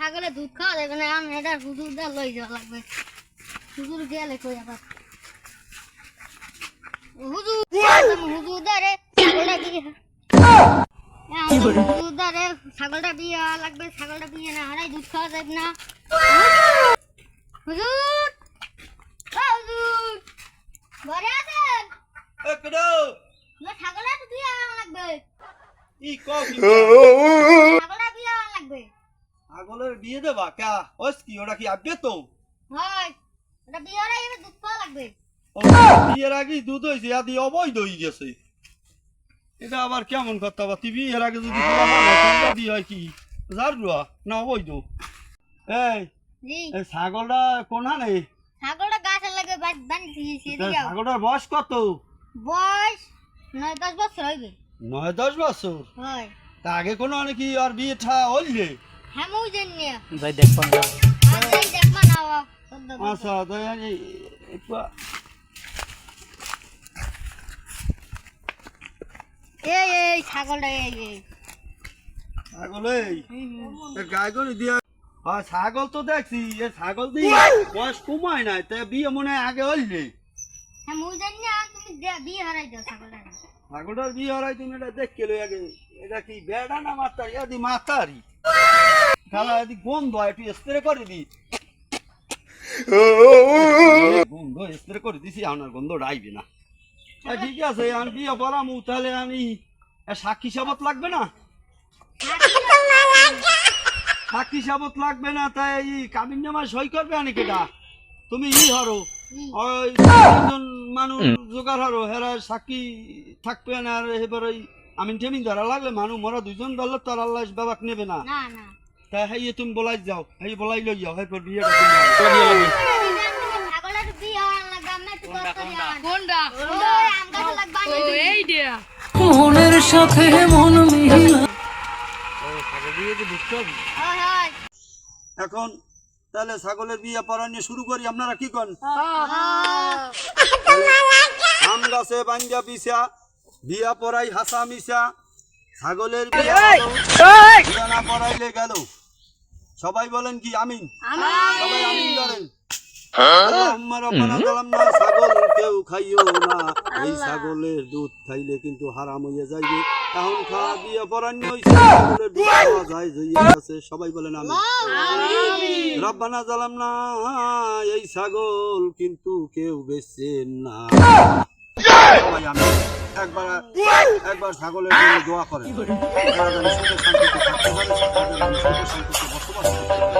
ছাগলে দুধ খাওয়া যাবে না আমি এটা হুজুর দা লই যাওয়া লাগবে হুজুর গেলে কই আবার হুজুর হুজুর দা ছাগলটা বিয়ে হুজুর দা ছাগলটা বিয়ে লাগবে ছাগলটা বিয়ে না হারাই দুধ খাওয়া যাবে না হুজুর ও হুজুর ঘরে আছেন ছাগলটা তো লাগবে ই কি ছাগলটা বিয়ে হওয়া লাগবে আগলের বিয়ে দেবা? কা ওস কি ওরা কি আব্বে তো? হয় এটা বিয়ে আগে দুধ খাওয়া লাগবে। ও বিয়ের আগে দুধ হইছে আদি অবৈধ হয়ে গেছে। এটা আবার কেমন কথা বা? তুই বিয়ের আগে যদি তোরা তোমরা হয় কি? জারুয়া না অবৈধ? এই এই ছাগলটা কোনা নেই ছাগলটা গাছের লাগে ছাগলটার বয়স কত? বয়স নয় দশ বছর হইবে। নয় দশ বছর? হয়। তা আগে কোনো নাকি আর বিয়ে ঠা হইলে হ্যাঁ মুই যাই দেখবান যা। যাই দেখবা না আচ্ছা তাই আমি একটু এই এই ছাগলটা এই এই। ছাগল এই। হুম, হুম। গায়ে করে দিয়া। হ্যাঁ ছাগল তো দেখছি এ ছাগল দিয়ে বয়স কমায় নাই তা বিয়ে মনে হয় আগে হইলে হ্যাঁ মুই জানি না তুমি বিয়ে হারাই দাও ছাগলটা। ছাগলটার বিয়ে হরাই তুমি এটা দেখ কেলো আগে। এটা কি বেড়া না মাতারি? এদি মাতারি। খেলা এদি গন্ধ একটু স্প্রে করে দি। গন্ধ স্প্রে করে দিছি আমার গন্ধ আইবে না। ঠিক আছে আমি বিয়ে পড়ামু তাহলে আমি সাক্ষী সাবত লাগবে না? সাক্ষী সাবত লাগবে না তাই কাবিন জামা সই করবে আনি কেটা তুমি ই হরো। ওই মানুষ জোগাড় হরো হেরা সাক্ষী থাকবে না আর এবার ওই আমিন টেমিন ধরা লাগলে মানুষ মরা দুজন ধরলে তোর আল্লাহ বাবাক নেবে না। না না। তাই হেই তুমি বলাই যাও হেই বলাই লই যাও এরপর তো বিয়ে আমি আম দিয়া। মনের সাথে মন হয় হয়। এখন তাহলে ছাগলের বিয়ে পড়া নিয়ে শুরু করি আপনারা কি করেন আম গাছে বাঞ্জা পিসা বিয়া পড়াই হাসা মিশা ছাগলের বিয়া না পড়াইলে গেল। সবাই বলেন কি আমিন? সবাই আমিন করেন। যালামনা ছাগল কেউ খাইও না। এই ছাগলের দুধ খাইলে কিন্তু হারাম হইয়া যাইবে। এখন খাওয়া দিয়ে পরান্য হইছে ছাগলের দুধ খাওয়া যায় জইয়া আছে সবাই বলেন আমিন। রব্বানা জালামনা এই ছাগল কিন্তু কেউ বেচে না। সবাই আমিন। একবার একবার ছাগলের জন্য দোয়া করেন যেন সুখে শান্তিতে থাকতে পারে, সুখে শান্তিতে বসবাস করতে পারে।